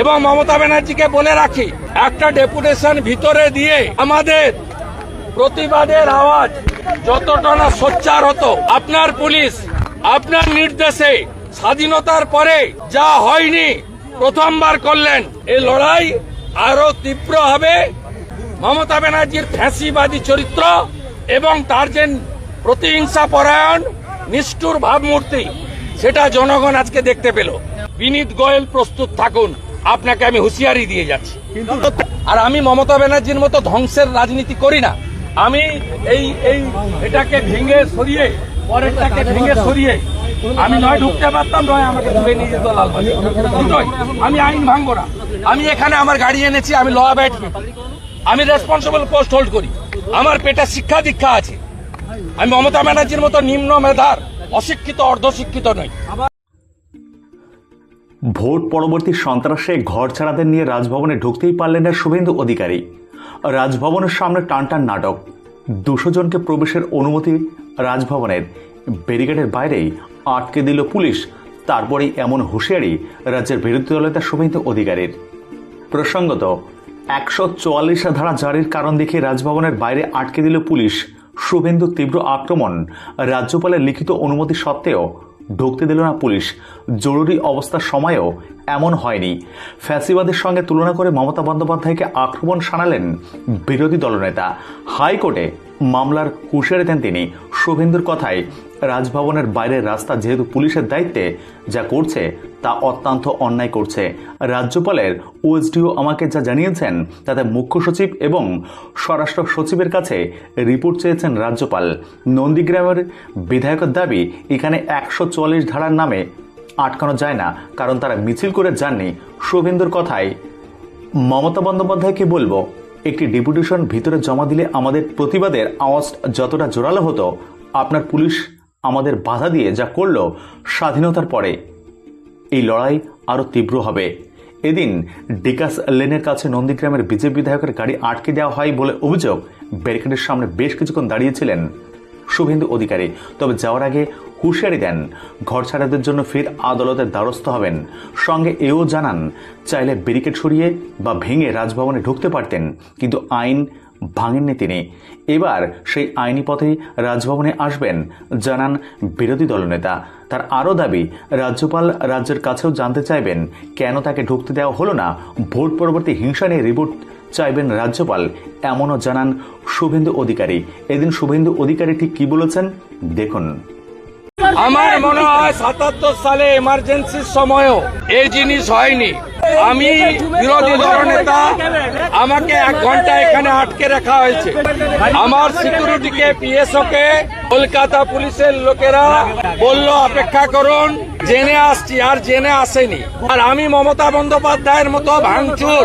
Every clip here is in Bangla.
এবং মমতা ব্যানার্জিকে বলে রাখি, একটা ডেপুটেশন ভিতরে দিয়ে আমাদের প্রতিবাদের আওয়াজ যতটা না সোচ্চার হতো, আপনার পুলিশ, আপনার নির্দেশে স্বাধীনতার পরে যা হয়নি প্রথমবার করলেন এই লড়াই আরও তীব্র হবে। মমতা ব্যানার্জির ফ্যাসিবাদী চরিত্র এবং তার যে প্রতিহিংসা পরায়ণ, নিষ্ঠুর ভাবমূর্তি, সেটা জনগণ আজকে দেখতে পেল। বিনীত গোয়েল প্রস্তুত থাকুন। আপনাকে আমি হুঁশিয়ারি দিয়ে যাচ্ছি। আর আমি মমতা ব্যানার্জির মতো ধ্বংসের রাজনীতি করি না। আমি এই এই এটাকে ভেঙে সরিয়ে পরেরটাকে ভেঙে সরিয়ে আমি নয় ঢুকতে পারতাম নয় আমাকে ধরে নিয়ে যেত দুটোই। আমি আইন ভাঙবো না। আমি এখানে আমার গাড়ি এনেছি আমি ল অ্যাবাইড আমি রেসপন্সিবল পোস্ট হোল্ড করি। আমার পেটে শিক্ষা দীক্ষা আছে। আমি মমতা ব্যানার্জির মতো নিম্ন মেধার অশিক্ষিত অর্ধশিক্ষিত নই। ভোট পরবর্তী সন্ত্রাসে ঘর ছাড়াদের নিয়ে রাজভবনে ঢুকতেই পারলেন না শুভেন্দু অধিকারী। রাজভবনের সামনে টানটান নাটক। দুশো জনকে প্রবেশের অনুমতি রাজভবনের। ব্যারিকেডের বাইরেই আটকে দিল পুলিশ। তারপরেই এমন হুঁশিয়ারি রাজ্যের বিরোধী দলনেতা শুভেন্দু অধিকারীর। প্রসঙ্গত, একশো চুয়াল্লিশ ধারা জারির কারণ দেখে রাজভবনের বাইরে আটকে দিল পুলিশ। শুভেন্দু তীব্র আক্রমণ রাজ্যপালের লিখিত অনুমতি সত্ত্বেও ঢুকতে দিল না পুলিশ। জরুরি অবস্থার সময়েও এমন হয়নি। ফ্যাসিবাদের সঙ্গে তুলনা করে মমতা বন্দ্যোপাধ্যায়কে আক্রমণ শানালেন বিরোধী দলনেতা। হাইকোর্টে মামলার হুঁশিয়ারি দেন তিনি। শুভেন্দুর কথায়, রাজভবনের বাইরের রাস্তা যেহেতু পুলিশের দায়িত্বে, যা করছে তা অত্যন্ত অন্যায় করছে। রাজ্যপালের ওএসডিও আমাকে যা জানিয়েছেন, তাতে মুখ্য সচিব এবং স্বরাষ্ট্র সচিবের কাছে রিপোর্ট চেয়েছেন রাজ্যপাল। নন্দীগ্রামের বিধায়কের দাবি, এখানে একশো চুয়াল্লিশ ধারার নামে আটকানো যায় না, কারণ তারা মিছিল করে যাননি। শুভেন্দুর কথায়, মমতা বন্দ্যোপাধ্যায়কে বলব, একটি ডেপুটেশন ভিতরে জমা দিলে আমাদের প্রতিবাদের আওয়াজ যতটা জোরালো হতো, আপনার পুলিশ আমাদের বাধা দিয়ে যা করল, স্বাধীনতার পরে এই লড়াই আরও তীব্র হবে। এদিন ডিকাস লেনের কাছে নন্দীগ্রামের বিজেপি বিধায়কের গাড়ি আটকে দেওয়া হয় বলে অভিযোগ, ব্যারিকেডের সামনে বেশ কিছুক্ষণ দাঁড়িয়েছিলেন শুভেন্দু অধিকারী। তবে যাওয়ার আগে হুঁশিয়ারি দেন। ঘর ছাড়াদের জন্য ফের আদালতের দ্বারস্থ হবেন। সঙ্গে এও জানান, চাইলে ব্যারিকেড সরিয়ে বা ভেঙে রাজভবনে ঢুকতে পারতেন, কিন্তু আইন ভাঙেননি তিনি। এবার সেই আইনি পথেই রাজভবনে আসবেন, জানান বিরোধী দলনেতা। তার আরও দাবি, রাজ্যপাল রাজ্যের কাছেও জানতে চাইবেন কেন তাকে ঢুকতে দেওয়া হলো না। ভোট পরবর্তী হিংসা নিয়ে রিপোর্ট চাইবেন রাজ্যপাল, এমনও জানান শুভেন্দু অধিকারী। এদিন শুভেন্দু অধিকারী ঠিক কি বলেছেন? দেখুন। আমার মনে হয় সাতাত্তর সালে এমার্জেন্সির সময়ও এই জিনিস হয়নি। আমি বিরোধী দলনেতা আমাকে এক ঘণ্টা এখানে আটকে রাখা হয়েছে। আমার সিকিউরিটিকে পিএসও কে, কলকাতা পুলিশের লোকেরা বলল, অপেক্ষা করুন, জেনে আসছি, আর জেনে আসেনি। আর আমি মমতা বন্দ্যোপাধ্যায়ের মতো ভাঙচুর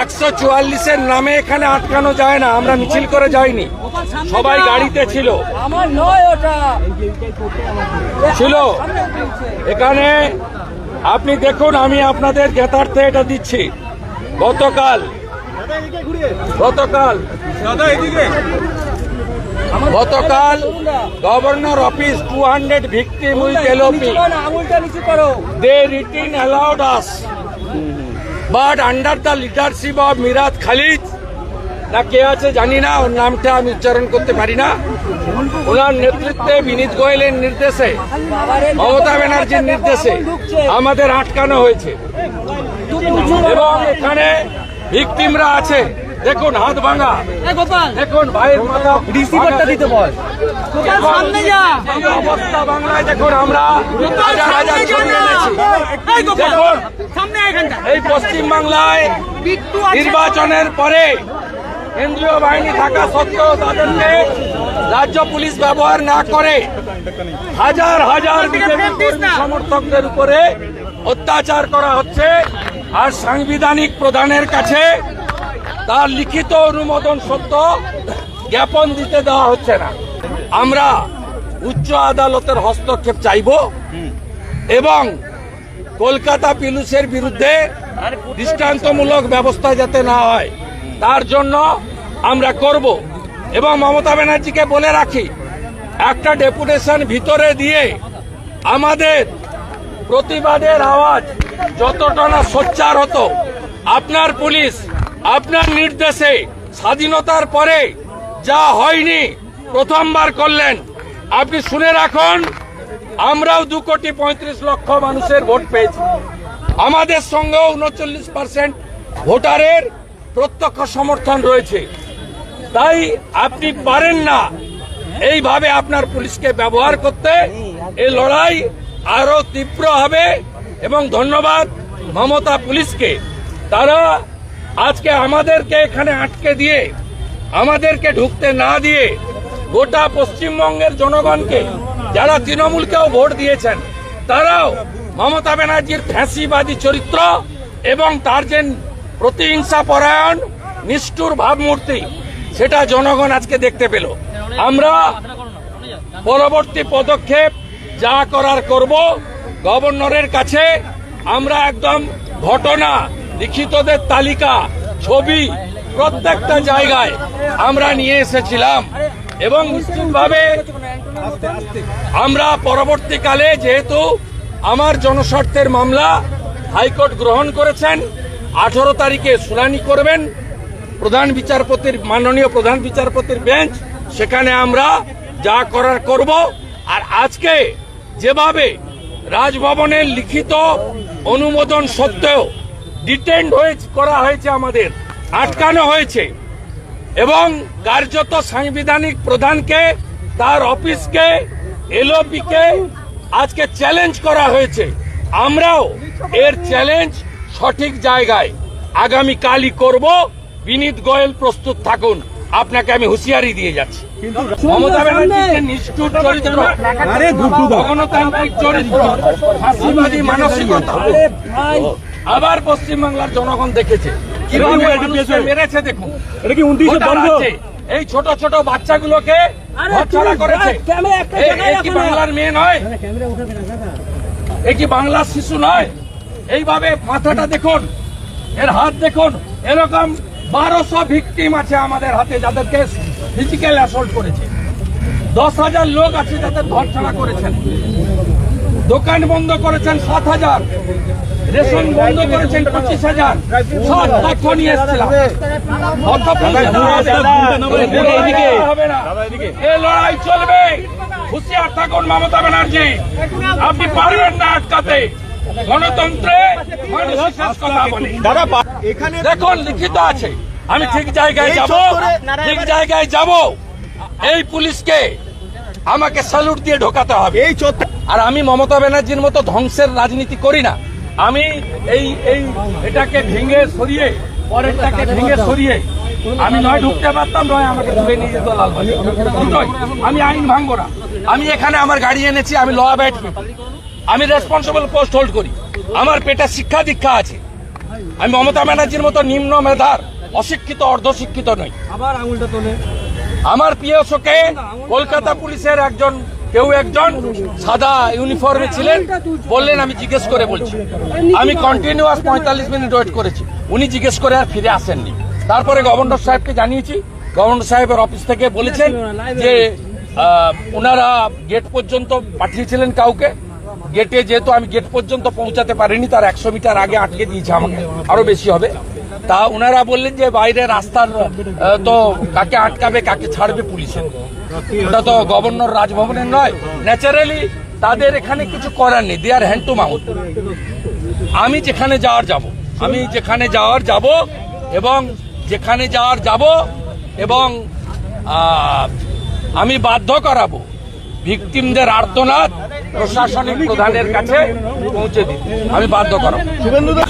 একশো চুয়াল্লিশের নামে এখানে আটকানো যায় না আমরা মিছিল করে যাইনি। সবাই গাড়িতে ছিল। ছিল। এখানে আপনি দেখুন আমি আপনাদের জ্ঞাতার্থে এটা দিচ্ছি। গতকাল গতকাল গতকাল governor office two hundred victim with LOP নিচু করো না, আঙুলটা নিচু under the leadership of Miraj Khalid না কে আছে জানি না ওর নামটা আমি উচ্চারণ করতে পারি না। ওনার নেতৃত্বে বিনীত গোয়েলের নির্দেশে মমতা ব্যানার্জির নির্দেশে আমাদের আটকানো হয়েছে। এবং এখানে ভিকটিমরা আছে। দেখুন হাত ভাঙা। দেখুন ভাইয়ের মাথা দিতে বল। এই অবস্থা বাংলায় দেখুন আমরা পশ্চিম বাংলায় নির্বাচনের পরে কেন্দ্রীয় বাহিনী থাকা সত্ত্বেও তাদেরকে রাজ্য পুলিশ ব্যবহার না করে হাজার হাজার সমর্থকদের উপরে অত্যাচার করা হচ্ছে আর সাংবিধানিক প্রধানের কাছে তার লিখিত অনুমোদন সত্য জ্ঞাপন দিতে দেওয়া হচ্ছে না। আমরা উচ্চ আদালতের হস্তক্ষেপ চাইব এবং কলকাতা পিলুসের বিরুদ্ধে দৃষ্টান্তমূলক ব্যবস্থা যাতে না হয়, তার জন্য আমরা করব। এবং মমতা ব্যানার্জিকে বলে রাখি, একটা ডেপুটেশন ভিতরে দিয়ে আমাদের প্রতিবাদের আওয়াজ যতটা না সোচ্চার হতো, আপনার পুলিশ, আপনার নির্দেশে স্বাধীনতার পরে যা হয়নি প্রথমবার করলেন। আপনি শুনে রাখুন, আমরাও দু কোটি পঁয়ত্রিশ লক্ষ মানুষের ভোট পেয়েছি। আমাদের সঙ্গে উনচল্লিশ পার্সেন্ট ভোটারের প্রত্যক্ষ সমর্থন রয়েছে। তাই আপনি পারেন না এইভাবে আপনার পুলিশকে ব্যবহার করতে। এই লড়াই আরও তীব্র হবে এবং ধন্যবাদ মমতা পুলিশকে। তারা আজকে আমাদেরকে এখানে আটকে দিয়ে, আমাদেরকে ঢুকতে না দিয়ে গোটা পশ্চিমবঙ্গের জনগণকে, যারা তৃণমূলকেও ভোট দিয়েছেন, তারাও মমতা ব্যানার্জির ফ্যাঁসিবাদী চরিত্র এবং তার যে প্রতিহিংসা পরায়ণ, নিষ্ঠুর ভাবমূর্তি, সেটা জনগণ আজকে দেখতে পেল। আমরা পরবর্তী পদক্ষেপ যা করার করব, গভর্নরের কাছে আমরা একদম ঘটনা, লিখিতদের তালিকা, ছবি, প্রত্যেকটা জায়গায় আমরা নিয়ে এসেছিলাম। এবং নিশ্চিতভাবে আমরা পরবর্তীকালে যেহেতু আমার জনস্বার্থের মামলা হাইকোর্ট গ্রহণ করেছেন, আঠারো তারিখে শুনানি করবেন, প্রধান বিচারপতির, মাননীয় প্রধান বিচারপতির বেঞ্চ, সেখানে আমরা যা করার করব। আর আজকে যেভাবে রাজভবনের লিখিত অনুমোদন সত্ত্বেও ডিটেন্ড হয়ে করা হয়েছে আমাদের, আটকানো হয়েছে এবং কার্যত সাংবিধানিক প্রধানকে তার অফিসকে এলওপিকে আজকে চ্যালেঞ্জ করা হয়েছে। আমরাও এর চ্যালেঞ্জ সঠিক জায়গায়। আগামী কালই করব। বিনীত গোয়েল প্রস্তুত থাকুন। আপনাকে আমি হুঁশিয়ারি দিয়ে যাচ্ছি। মমতা ব্যানার্জি নিষ্ঠুর চরিত্র গণতান্ত্রিক চরিত্র ফাঁসিবাদী মানসিকতা। আবার পশ্চিমবাংলার জনগণ দেখেছে। কীভাবে মানুষকে মেরেছে দেখুন। এটা কি উনত্রিশে ভোটার বন্ধ এই ছোট ছোট বাচ্চাগুলোকে ঘরছাড়া করেছে। এই- কি বাংলার মেয়ে নয়? এ কি বাংলার শিশু নয়? এইভাবে মাথাটা দেখুন এর হাত দেখুন এরকম বারোশো ভিকটিম আছে আমাদের হাতে যাদেরকে ফিজিক্যাল অ্যাসল্ট করেছে। দশ হাজার লোক আছে যাদের ঘর ছাড়া করেছেন। দোকান বন্ধ করেছেন সাত হাজার। রেশন বন্ধ করেছেন পঁচিশ হাজার। সব তথ্য নিয়ে এসেছিলাম। তথ্য এদিকে। হবে না এ লড়াই চলবে। হুঁশিয়ার থাকুন মমতা ব্যানার্জি। আপনি পারবেন না আটকাতে। গণতন্ত্রে মানুষের শেষ কথা বলে। দাদা এখানে দেখুন লিখিত আছে। আমি ঠিক জায়গায় যাব। ঠিক জায়গায় যাব। এই পুলিশকে আমাকে স্যালুট দিয়ে ঢোকাতে হবে। এই আর আমি মমতা ব্যানার্জির মতো ধ্বংসের রাজনীতি করি না। আমি এই এই এটাকে ভেঙে সরিয়ে পরেরটাকে ভেঙে সরিয়ে আমি নয় ঢুকতে পারতাম নয় আমাকে ধরে নিয়ে যেত দুটোই আমি আইন ভাঙবো না। আমি এখানে আমার গাড়ি এনেছি আমি ল অ্যাবাইড আমি রেসপন্সিবল পোস্ট হোল্ড করি। আমার পেটে শিক্ষা দীক্ষা আছে। আমি মমতা ব্যানার্জির মতো নিম্ন মেধার অশিক্ষিত অর্ধশিক্ষিত নই। আবার আঙুলটা তোলে। আমার কলকাতা পুলিশের একজন কেউ একজন সাদা ইউনিফর্মে ছিলেন, বললেন, আমি জিজ্ঞেস করে বলছি। আমি কন্টিনিউয়াস পঁয়তাল্লিশ মিনিট ওয়েট করেছি। উনি জিজ্ঞেস করে আর ফিরে আসেননি। তারপরে গভর্নর সাহেবকে জানিয়েছি। গভর্নর সাহেবের অফিস থেকে বলেছেন যে ওনারা গেট পর্যন্ত পাঠিয়েছিলেন কাউকে। গেটে যেহেতু আমি গেট পর্যন্ত পৌঁছাতে পারিনি, তার একশো মিটার আগে আটকে দিয়েছে আমাকে। আরও বেশি হবে। তা ওনারা বললেন যে বাইরে রাস্তার তো কাকে আটকাবে, কাকে ছাড়বে পুলিশের ওটা তো গভর্নর রাজভবনের নয়। ন্যাচারালি তাদের এখানে কিছু করার নেই। They are hand to mouth আমি যেখানে যাওয়ার যাব, আমি যেখানে যাওয়ার যাব এবং যেখানে যাওয়ার যাব এবং আমি বাধ্য করাবো। ভিকটিমদের আর্তনাদ প্রশাসনিক প্রধানের কাছে পৌঁছে দিতে আমি বাধ্য করাবো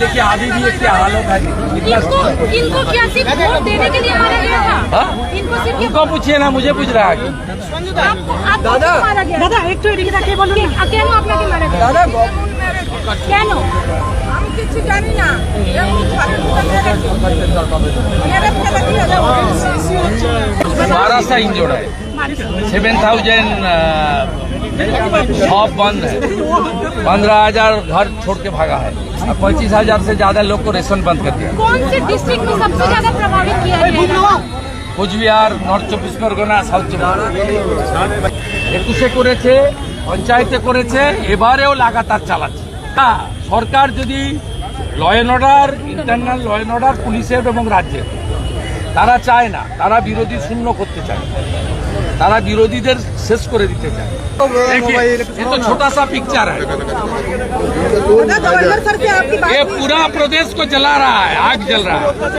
দেখি আদি দিয়ে কি হালত আছে इनको इनको क्या सिर्फ वोट देने के लिए मारा गया था हाँ? इनको सिर्फ उनको पूछिए ना मुझे पूछ रहा है आपको आपको क्यों मारा गया দাদা একটু এদিকে তাকিয়ে বলুন কেন আপনাকে মারা গেল দাদা কেন আমি কিছু জানি না এমনি ঘরে ঢুকে মেরে ফেলে দিয়ে যাবো। बारह सा इंजोर्ड है सेवन थाउजेंड शॉप बंद है पंद्रह हजार घर छोड़ के भागा है और पच्चीस हजार से ज्यादा लोग को रेशन बंद कर दिया कौन से डिस्ट्रिक्ट में सबसे ज्यादा प्रभावित किया गया है কোচবিহার নর্থ চব্বিশ পরগনা সাউথ চব্বিশ পরগনা। একুশে করেছে পঞ্চায়েতে করেছে এবারেও লাগাতার চালাচ্ছে হ্যাঁ সরকার যদি law and order internal law and order পুলিশের এবং রাজ্যের তারা চায় না তারা বিরোধী শূন্য করতে চায় তারা বিরোধীদের শেষ করে দিতে চায় देखिए, ये तो छोटा सा पिक्चर है दादा, गवर्नर सर से आपकी बात ये पूरा प्रदेश को जला रहा है आग जल रहा है